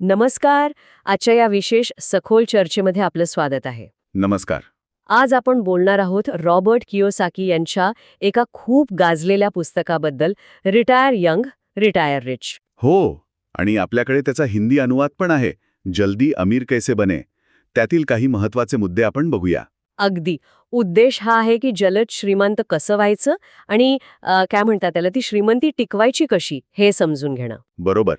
नमस्कार. आजच्या या विशेष सखोल चर्चेमध्ये आपलं स्वागत आहे. नमस्कार. आज आपण बोलणार आहोत रॉबर्ट कियोसाकी यांच्या एका खूप गाजलेल्या पुस्तकाबद्दल रिटायर यंग रिटायर रिच. हो आणि आपल्याकडे त्याचा हिंदी अनुवाद पण आहे जल्दी अमीर कैसे बने? त्यातील काही महत्त्वाचे मुद्दे आपण बघूया. अगदी. उद्देश हा आहे की जलद श्रीमंत कसं व्हायचं आणि काय म्हणतात त्याला ती श्रीमंती टिकवायची कशी हे समजून घेणं. बरोबर.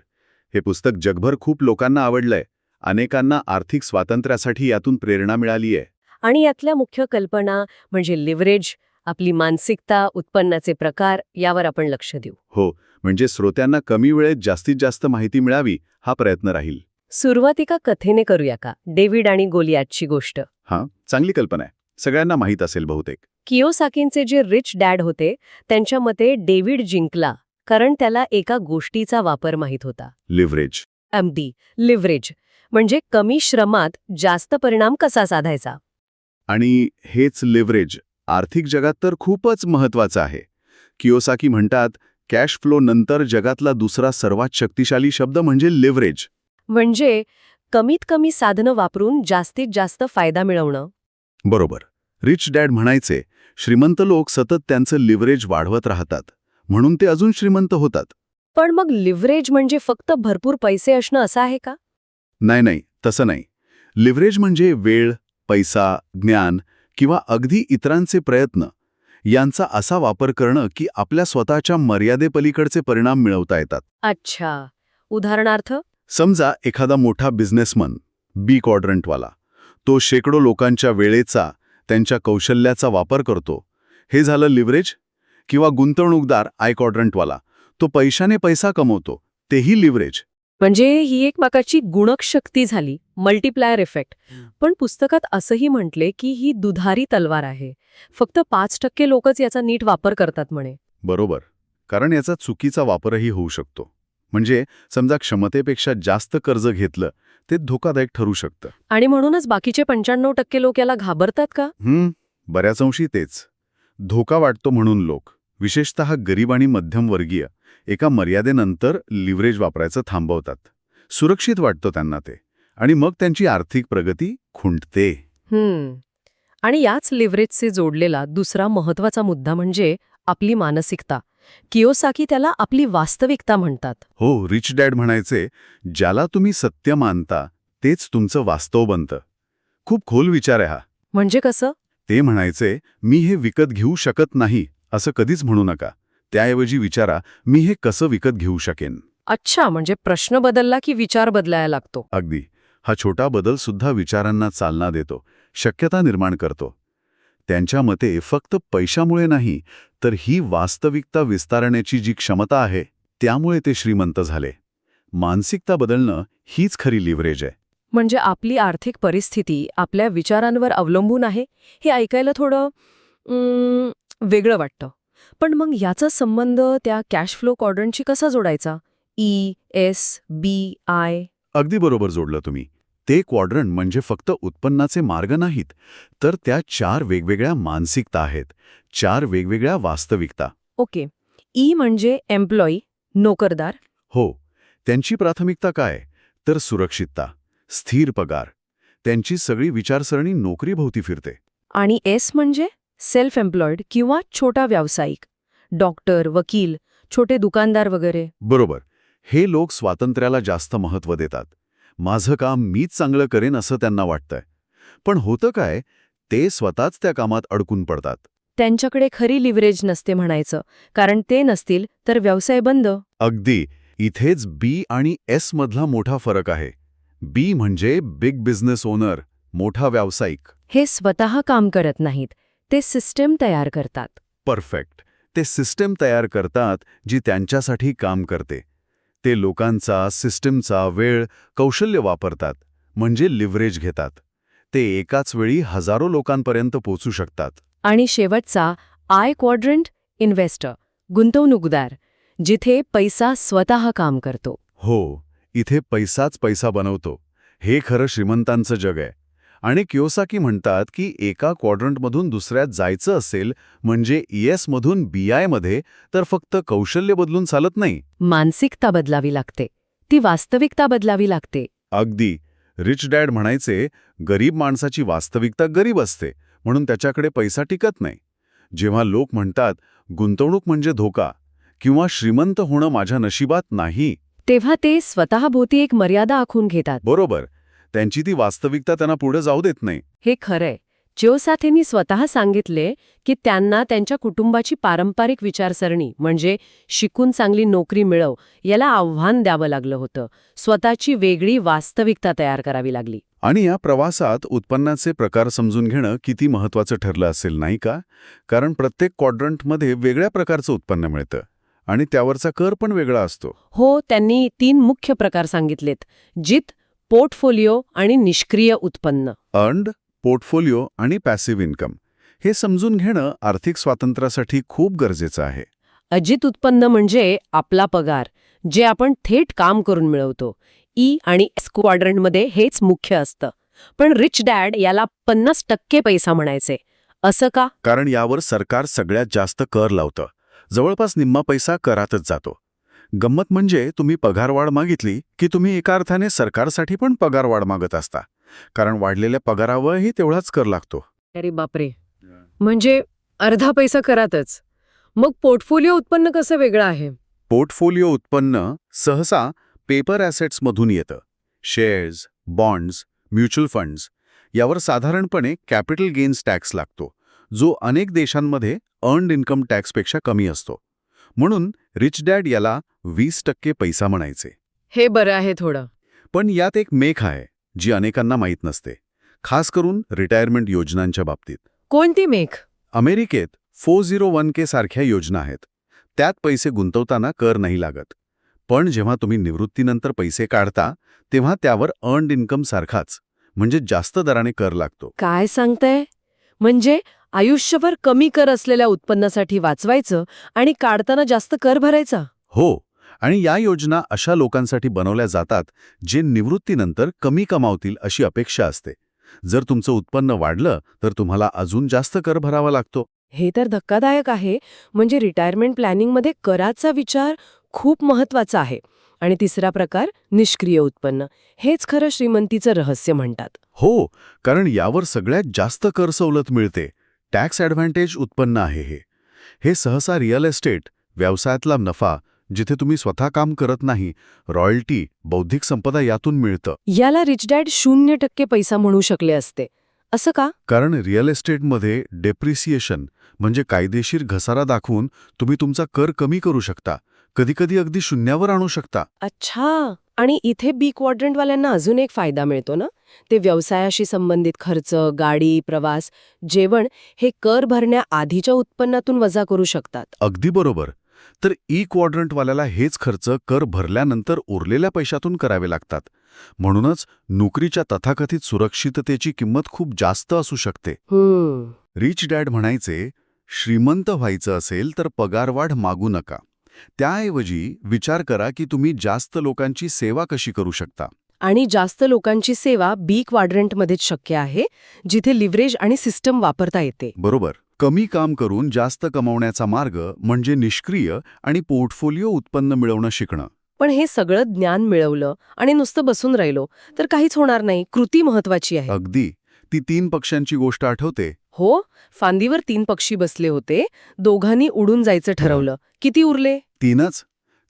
हे पुस्तक जगभर खूप लोकांना आवडलंय. अनेकांना आर्थिक स्वातंत्र्यासाठी यातून प्रेरणा मिळालीय. आणि यातल्या मुख्य कल्पना म्हणजे लिव्हरेज आपली मानसिकता उत्पन्नाचे प्रकार यावर आपण लक्ष देऊ. हो म्हणजे श्रोत्यांना कमी वेळेत जास्तीत जास्त माहिती मिळावी हा प्रयत्न राहील. सुरुवातीका कथेने करूया का? डेव्हिड आणि गोलियातची गोष्ट. हां चांगली कल्पना आहे. सगळ्यांना माहीत असेल बहुतेक. कियोसाकींचे जे रिच डॅड होते त्यांच्या मते डेव्हिड जिंकला. कारण त्याला एका गोष्टीचा वापर माहीत होता. लिव्हरेज एमडी लिव्हरेज म्हणजे कमी श्रमात जास्त परिणाम कसा साधायचा? आणि हेच लिव्हरेज आर्थिक जगात तर खूपच महत्वाचं आहे. कियोसाकी म्हणतात कॅश फ्लो नंतर जगातला दुसरा सर्वात शक्तिशाली शब्द म्हणजे लिव्हरेज म्हणजे कमीत कमी साधनं वापरून जास्तीत जास्त फायदा मिळवणं? बरोबर. रिच डॅड म्हणायचे श्रीमंत लोक सतत त्यांचं लिव्हरेज वाढवत राहतात. म्हणून ते अजून श्रीमंत होतात. पण मग लिव्हरेज म्हणजे फक्त भरपूर पैसे असणं असं आहे का? नाही नाही तसं नाही. लिव्हरेज म्हणजे वेळ पैसा ज्ञान किंवा अगदी इतरांचे प्रयत्न. यांचा असा वापर करणं की आपल्या स्वतःच्या मर्यादेपलीकडचे परिणाम मिळवता येतात. अच्छा. उदाहरणार्थ? समजा एखादा मोठा बिझनेसमन बी क्वाड्रंटवाला. तो शेकडो लोकांच्या वेळेचा त्यांच्या कौशल्याचा वापर करतो. हे झालं लिव्हरेज? किंवा गुंतवणूकदार आय क्वाड्रंटवाला तो पैशाने पैसा कमवतो तेही लिव्हरेज. म्हणजे ही एक प्रकारची गुणक शक्ती झाली मल्टीप्लायर इफेक्ट. पण पुस्तकात असंही म्हटले की ही दुधारी तलवार आहे. फक्त पाच टक्के लोकच याचा नीट वापर करतात म्हणे. बरोबर. कारण याचा चुकीचा वापरही होऊ शकतो. म्हणजे समजा क्षमतेपेक्षा जास्त कर्ज घेतलं ते धोकादायक ठरू शकतं. आणि म्हणूनच बाकीचे पंच्याण्णव टक्के लोक याला घाबरतात का? हं, बऱ्याच अंशी तेच. धोका वाटतो म्हणून लोक. विशेषतः गरीब आणि मध्यमवर्गीय एका मर्यादेनंतर लिव्हरेज वापरायचं थांबवतात. सुरक्षित वाटतं त्यांना ते. आणि मग त्यांची आर्थिक प्रगती खुंटते. आणि याच लिव्हरेजचे जोडलेला दुसरा महत्त्वाचा मुद्दा म्हणजे आपली मानसिकता. कियोसाकी त्याला आपली वास्तविकता म्हणतात. हो रिच डॅड म्हणायचे ज्याला तुम्ही सत्य मानता तेच तुमचं वास्तव बनतं. खूप खोल विचार आहे हा. म्हणजे कसं? ते म्हणायचे मी हे विकत घेऊ शकत नाही असं कधीच म्हणू नका. त्याऐवजी विचारा मी हे कसं विकत घेऊ शकेन? अच्छा म्हणजे प्रश्न बदलला की विचार बदलायला लागतो? अगदी. हा छोटा बदल सुद्धा विचारांना चालना देतो शक्यता निर्माण करतो. त्यांच्या मते फक्त पैशामुळे नाही तर ही वास्तविकता विस्तारण्याची जी क्षमता आहे त्यामुळे ते श्रीमंत झाले. मानसिकता बदलणं हीच खरी लिव्हरेज आहे. म्हणजे आपली आर्थिक परिस्थिती आपल्या विचारांवर अवलंबून आहे? हे ऐकायला थोडं वेगळं वाटतं. पण मग याचा संबंध त्या कॅश फ्लो क्वाड्रंटशी कसा जोडायचा? ई एस बी आय अगदी बरोबर जोडलं तुम्ही. ते क्वाड्रंट म्हणजे फक्त उत्पन्नाचे मार्ग नाहीत तर त्या चार वेगवेगळ्या मानसिकता आहेत. चार वेगवेगळ्या वास्तविकता. ओके. ई म्हणजे एम्प्लॉई नोकरदार. हो. त्यांची प्राथमिकता काय? तर सुरक्षितता स्थिर पगार. त्यांची सगळी विचारसरणी नोकरीभोवती फिरते. आणि एस म्हणजे? सेल्फ एम्प्लॉईड किंवा छोटा व्यावसायिक डॉक्टर वकील छोटे दुकानदार वगैरे. बरोबर. हे लोक स्वातंत्र्याला जास्त महत्त्व देतात. माझं काम मीच चांगलं करेन असं त्यांना वाटतंय. पण होतं काय ते स्वतःच त्या कामात अडकून पडतात. त्यांच्याकडे खरी लिव्हरेज नसते म्हणायचं कारण ते नसतील तर व्यवसाय बंद. अगदी. इथेच बी आणि एस मधला मोठा फरक आहे. बी म्हणजे बिग बिझनेस ओनर मोठा व्यावसायिक. हे स्वतः काम करत नाहीत. ते सिस्टम तयार करतात. परफेक्ट. ते सिस्टम तयार करतात जी त्यांच्यासाठी काम करते. ते लोकांचा सिस्टमचा वेळ कौशल्य वापरतात म्हणजे लिव्हरेज घेतात. ते एकाच वेळी हजारो लोकांपर्यंत पोचू शकतात. आणि शेवटचा आय क्वाड्रंट इन्व्हेस्टर गुंतवणूकदार जिथे पैसा स्वतः काम करतो. हो इथे पैसाच पैसा बनवतो. हे खरं श्रीमंतांचं जग आहे. आणि कियोसाकी म्हणतात की एका क्वाड्रंटमधून दुसऱ्यात जायचं असेल म्हणजे ईएसमधून बीआयमध्ये तर फक्त कौशल्य बदलून चालत नाही. मानसिकता बदलावी लागते. ती वास्तविकता बदलावी लागते. अगदी. रिच डॅड म्हणायचे गरीब माणसाची वास्तविकता गरीब असते म्हणून त्याच्याकडे पैसा टिकत नाही. जेव्हा लोक म्हणतात गुंतवणूक म्हणजे धोका किंवा श्रीमंत होणं माझ्या नशिबात नाही. तेव्हा ते स्वतःभोवती एक मर्यादा आखून घेतात. बरोबर. त्यांची ती वास्तविकता त्यांना पुढे जाऊ देत नाही. हे खरंय. जिओसाथेंनी स्वतः सांगितले की त्यांना त्यांच्या कुटुंबाची पारंपरिक विचारसरणी म्हणजे शिकून चांगली नोकरी मिळव याला आव्हान द्यावं लागलं होतं. स्वतःची वेगळी वास्तविकता तयार करावी लागली. आणि या प्रवासात उत्पन्नाचे प्रकार समजून घेणं किती महत्वाचं ठरलं असेल नाही का? कारण प्रत्येक क्वाड्रंटमध्ये वेगळ्या प्रकारचं उत्पन्न मिळतं आणि त्यावरचा कर पण वेगळा असतो. हो त्यांनी तीन मुख्य प्रकार सांगितलेत. जित पोर्टफोलिओ आणि निष्क्रिय उत्पन्न. अर्न्ड पोर्टफोलिओ आणि पॅसिव्ह इन्कम हे समजून घेणं आर्थिक स्वातंत्र्यासाठी खूप गरजेचं आहे. अजित उत्पन्न म्हणजे आपला पगार जे आपण थेट काम करून मिळवतो. ई आणि एस क्वाड्रंटमध्ये हेच मुख्य असतं. पण रिच डॅड याला पन्नास टक्के पैसा म्हणायचे. असं का? कारण यावर सरकार सगळ्यात जास्त कर लावतं. जवळपास निम्मा पैसा करातच जातो. गंमत म्हणजे तुम्ही पगारवाढ मागितली की तुम्ही एका अर्थाने सरकारसाठी पण पगारवाढ मागत असता. कारण वाढलेल्या पगारावरही तेवढाच कर लागतो. अरे बापरे. म्हणजे अर्धा पैसा करातच. मग पोर्टफोलिओ उत्पन्न कसं वेगळं आहे? पोर्टफोलिओ उत्पन्न सहसा पेपर ॲसेट्समधून येतं. शेअर्स बॉन्ड्स म्युच्युअल फंड्स यावर साधारणपणे कॅपिटल गेन्स टॅक्स लागतो जो अनेक देशांमध्ये अर्न्ड इन्कम टॅक्सपेक्षा कमी असतो. म्हणून रिच डॅड याला वीस टक्के पैसा म्हणायचे. हे बरं आहे थोडं. पण यात एक मेख आहे जी अनेकांना माहीत नसते खास करून रिटायरमेंट योजनांच्या बाबतीत. कोणती मेख? अमेरिकेत फोर झिरो वन के सारख्या योजना आहेत. त्यात पैसे गुंतवताना कर नाही लागत. पण जेव्हा तुम्ही निवृत्तीनंतर पैसे काढता तेव्हा त्यावर अर्न्ड इन्कम सारखाच म्हणजे जास्त दराने कर लागतो. काय सांगताय? म्हणजे आयुष्यभर कमी कर असलेल्या उत्पन्नासाठी वाचवायचं आणि काढताना जास्त कर भरायचा? हो आणि या योजना अशा लोकांसाठी बनवल्या जातात जे निवृत्तीनंतर कमी कमावतील अशी अपेक्षा असते. जर तुमचं उत्पन्न वाढलं तर तुम्हाला अजून जास्त कर भरावा लागतो. हे तर धक्कादायक आहे म्हणजे रिटायरमेंट प्लॅनिंगमध्ये कराचा विचार खूप महत्त्वाचा आहे. आणि तिसरा प्रकार निष्क्रिय उत्पन्न. हेच खरं श्रीमंतीचं रहस्य म्हणतात. हो कारण यावर सगळ्यात जास्त कर सवलत मिळते. टॅक्स ॲडव्हान्टेज उत्पन्न आहे हे. हे सहसा रिअल एस्टेट व्यवसायातला नफा जिथे तुम्ही स्वतः काम करत नाही रॉयल्टी बौद्धिक संपदा यातून मिळतं. याला रिच डॅड शून्य टक्के पैसा म्हणू शकले असते. असं का? कारण रिअल एस्टेटमध्ये डेप्रिसिएशन म्हणजे कायदेशीर घसारा दाखवून तुम्ही तुमचा कर कमी करू शकता. कधीकधी अगदी शून्यावर आणू शकता. अच्छा. आणि इथे बी क्वाड्रंटवाल्यांना अजून एक फायदा मिळतो ना? ते व्यवसायाशी संबंधित खर्च गाडी प्रवास जेवण हे कर भरण्या आधीच्या उत्पन्नातून वजा करू शकतात. अगदी बरोबर. तर ई क्वाड्रंटवाल्याला हेच खर्च कर भरल्यानंतर उरलेल्या पैशातून करावे लागतात. म्हणूनच नोकरीच्या तथाकथित सुरक्षिततेची किंमत खूप जास्त असू शकते. रिच डॅड म्हणायचे श्रीमंत व्हायचं असेल तर पगारवाढ मागू नका. त्याऐवजी विचार करा की तुम्ही जास्त लोकांची सेवा कशी करू शकता. आणि जास्त लोकांची सेवा बी क्वाड्रंटमध्येच शक्य आहे जिथे लिव्हरेज आणि सिस्टम वापरता येते. बरोबर. कमी काम करून जास्त कमावण्याचा मार्ग म्हणजे निष्क्रिय आणि पोर्टफोलिओ उत्पन्न मिळवणं शिकणं. पण हे सगळं ज्ञान मिळवलं आणि नुसतं बसून राहिलो तर काहीच होणार नाही. कृती महत्वाची आहे. अगदी. ती तीन पक्षांची गोष्ट आठवते. हो फांदीवर तीन पक्षी बसले होते. दोघांनी उडून जायचं ठरवलं. किती उरले? तीनच.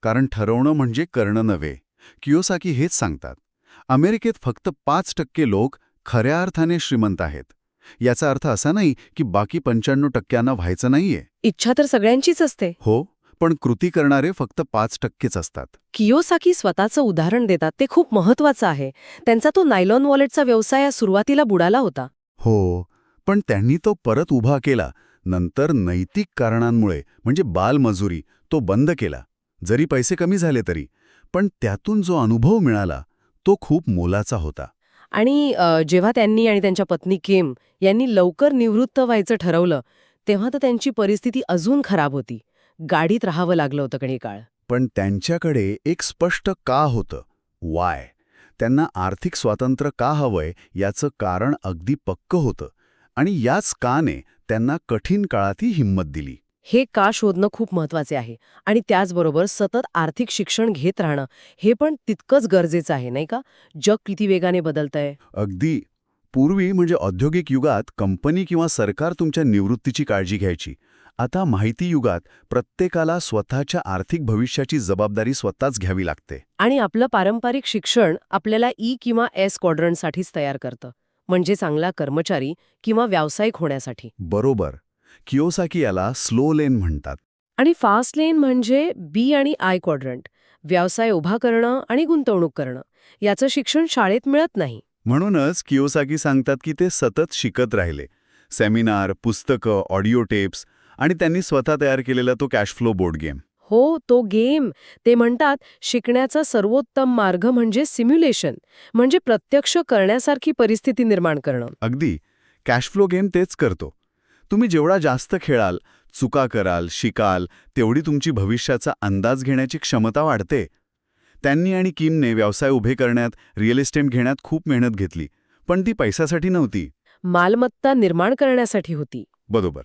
कारण ठरवणं म्हणजे करणं नव्हे. कियोसाकी हेच सांगतात. अमेरिकेत फक्त पाच टक्के लोक खऱ्या अर्थाने श्रीमंत आहेत. याचा अर्थ असा नाही की बाकी पंच्याण्णव टक्क्यांना व्हायचं नाहीये. इच्छा तर सगळ्यांचीच असते. हो पण कृती करणारे फक्त पाच टक्केच असतात. कियोसाकी स्वतःचं उदाहरण देतात. ते खूप महत्वाचं आहे. त्यांचा तो नायलॉन वॉलेटचा व्यवसाय सुरुवातीला बुडाला होता. हो पण त्यांनी तो परत उभा केला. नंतर नैतिक कारणांमुळे म्हणजे बालमजुरी तो बंद केला. जरी पैसे कमी झाले तरी पण त्यातून जो अनुभव मिळाला तो खूप मोलाचा होता. आणि जेव्हा त्यांनी आणि त्यांच्या पत्नी किम यांनी लवकर निवृत्त व्हायचं ठरवलं तेव्हा तर त्यांची परिस्थिती अजून खराब होती. गाडीत राहावं लागलं होतं काही काळ. पण त्यांच्याकडे एक स्पष्ट का होतं? वाय? त्यांना आर्थिक स्वातंत्र्य का हवंय? याचं कारण अगदी पक्क होतं. आणि याच काने त्यांना कठीण काळातही हिंमत दिली. हे का शोधणं खूप महत्त्वाचे आहे आणि त्याचबरोबर सतत आर्थिक शिक्षण घेत राहणं हे पण तितकंच गरजेचं आहे नाही का? जग किती वेगाने बदलतंय. अगदी. पूर्वी म्हणजे औद्योगिक युगात कंपनी किंवा सरकार तुमच्या निवृत्तीची काळजी घ्यायची. आता माहिती युगात प्रत्येकाला स्वतःच्या आर्थिक भविष्याची जबाबदारी स्वतःच घ्यावी लागते. आणि आपलं पारंपरिक शिक्षण आपल्याला ई किंवा एस क्वाड्रंटसाठीच तयार करतं. म्हणजे चांगला कर्मचारी किंवा व्यावसायिक होण्यासाठी. बरोबर. कियोसाकी याला स्लो लेन म्हणतात. आणि फास्ट लेन म्हणजे बी आणि आय क्वाड्रंट व्यवसाय उभा करणं आणि गुंतवणूक करणं याचं शिक्षण शाळेत मिळत नाही. म्हणूनच कियोसाकी सांगतात की ते सतत शिकत राहिले. सेमिनार पुस्तकं ऑडिओ टेप्स आणि त्यांनी स्वतः तयार केलेला तो कॅश फ्लो बोर्ड गेम. हो तो गेम. ते म्हणतात शिकण्याचा सर्वोत्तम मार्ग म्हणजे सिम्युलेशन म्हणजे प्रत्यक्ष करण्यासारखी परिस्थिती निर्माण करणं. अगदी. कॅश फ्लो गेम तेच करतो. तुम्ही जेवढा जास्त खेळाल चुका कराल शिकाल तेवढी तुमची भविष्याचा अंदाज घेण्याची क्षमता वाढते. त्यांनी आणि किमने व्यवसाय उभे करण्यात रिअल इस्टेट घेण्यात खूप मेहनत घेतली पण ती पैशासाठी नव्हती. मालमत्ता निर्माण करण्यासाठी होती. बरोबर.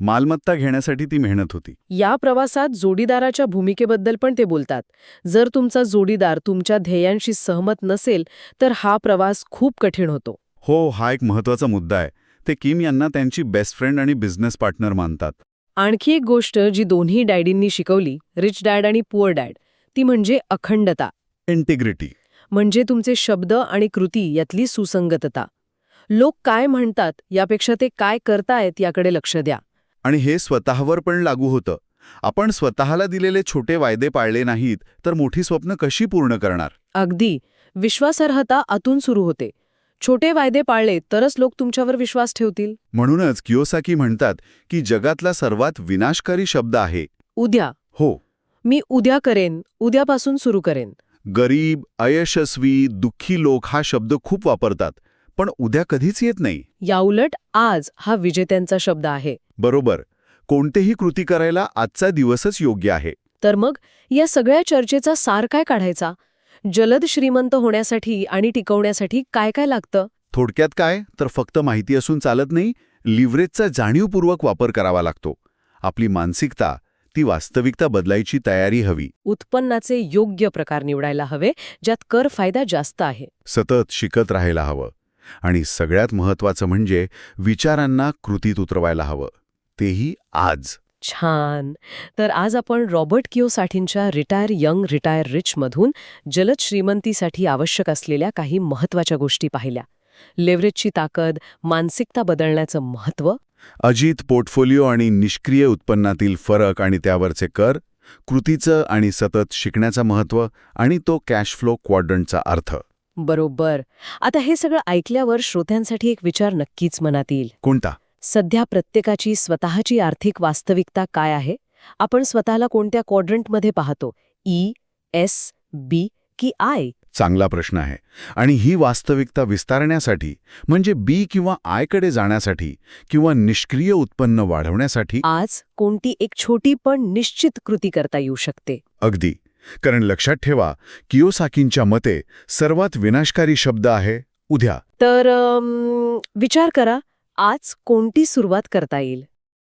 मालमत्ता घेण्यासाठी ती मेहनत होती. या प्रवासात जोडीदाराच्या भूमिकेबद्दल पण ते बोलतात. जर तुमचा जोडीदार तुमच्या ध्येयांशी सहमत नसेल तर हा प्रवास खूप कठीण होतो. हो हा एक महत्त्वाचा मुद्दा आहे. ते किम यांना त्यांची बेस्ट फ्रेंड आणि बिझनेस पार्टनर मानतात. आणखी एक गोष्ट जी दोन्ही डॅडींनी शिकवली रिच डॅड आणि पुअर डॅड ती म्हणजे अखंडता. इंटिग्रिटी म्हणजे तुमचे शब्द आणि कृती यातली सुसंगतता. लोक काय म्हणतात यापेक्षा ते काय करतायत याकडे लक्ष द्या. आणि हे स्वतःवर पण लागू होतं. आपण स्वतःला दिलेले छोटे वायदे पाळले नाहीत तर मोठी स्वप्न कशी पूर्ण करणार? अगदी. विश्वासार्हता आतून सुरू होते. छोटे वायदे पाळले तरच लोक तुमच्यावर विश्वास ठेवतील. म्हणूनच कियोसाकी म्हणतात की जगातला सर्वात विनाशकारी शब्द आहे. उद्या. हो. मी उद्या करेन उद्यापासून सुरू करेन. गरीब अयशस्वी दुःखी लोक हा शब्द खूप वापरतात पण उद्या कधीच येत नाही. याउलट आज हा विजेत्यांचा शब्द आहे. बरोबर. कोणतेही कृती करायला आजचा दिवसच योग्य आहे. तर मग या सगळ्या चर्चेचा सार काय काढायचा? जलद श्रीमंत होण्यासाठी आणि टिकवण्यासाठी काय काय लागतं? थोडक्यात काय? तर फक्त माहिती असून चालत नाही लिव्हरेजचा जाणीवपूर्वक वापर करावा लागतो. आपली मानसिकता ती वास्तविकता बदलायची तयारी हवी. उत्पन्नाचे योग्य प्रकार निवडायला हवे ज्यात कर फायदा जास्त आहे. सतत शिकत राहायला हवं. आणि सगळ्यात महत्वाचं म्हणजे विचारांना कृतीत उतरवायला हवं. तेही आज. छान. तर आज आपण रॉबर्ट किओसाठींच्या रिटायर यंग रिटायर रिच मधून जलद श्रीमंतीसाठी आवश्यक असलेल्या काही महत्त्वाच्या गोष्टी पाहिल्या. लेव्हरेजची ताकद मानसिकता बदलण्याचं महत्त्व. अजित पोर्टफोलिओ आणि निष्क्रिय उत्पन्नातील फरक आणि त्यावरचे कर कृतीचं आणि सतत शिकण्याचं महत्त्व आणि तो कॅश फ्लो क्वाड्रंटचा अर्थ. बरोबर. आता हे सगळं ऐकल्यावर श्रोत्यांसाठी एक विचार नक्कीच मनात येईल. कोणता? सध्या प्रत्येकाची स्वतःची आर्थिक वास्तविकता काय आहे? आपण स्वतःला कोणत्या क्वाड्रंटमध्ये पाहतो? ई एस बी की आय चांगला प्रश्न आहे. आणि ही वास्तविकता विस्तारण्यासाठी म्हणजे बी किंवा आयकडे जाण्यासाठी किंवा निष्क्रिय उत्पन्न वाढवण्यासाठी आज कोणती एक छोटी पण निश्चित कृती करता येऊ शकते? अगदी. कारण लक्षात ठेवा कियोसाकींच्या मते सर्वात विनाशकारी शब्द आहे उद्या. तर विचार करा. आज कोणती सुरुवात करता येईल?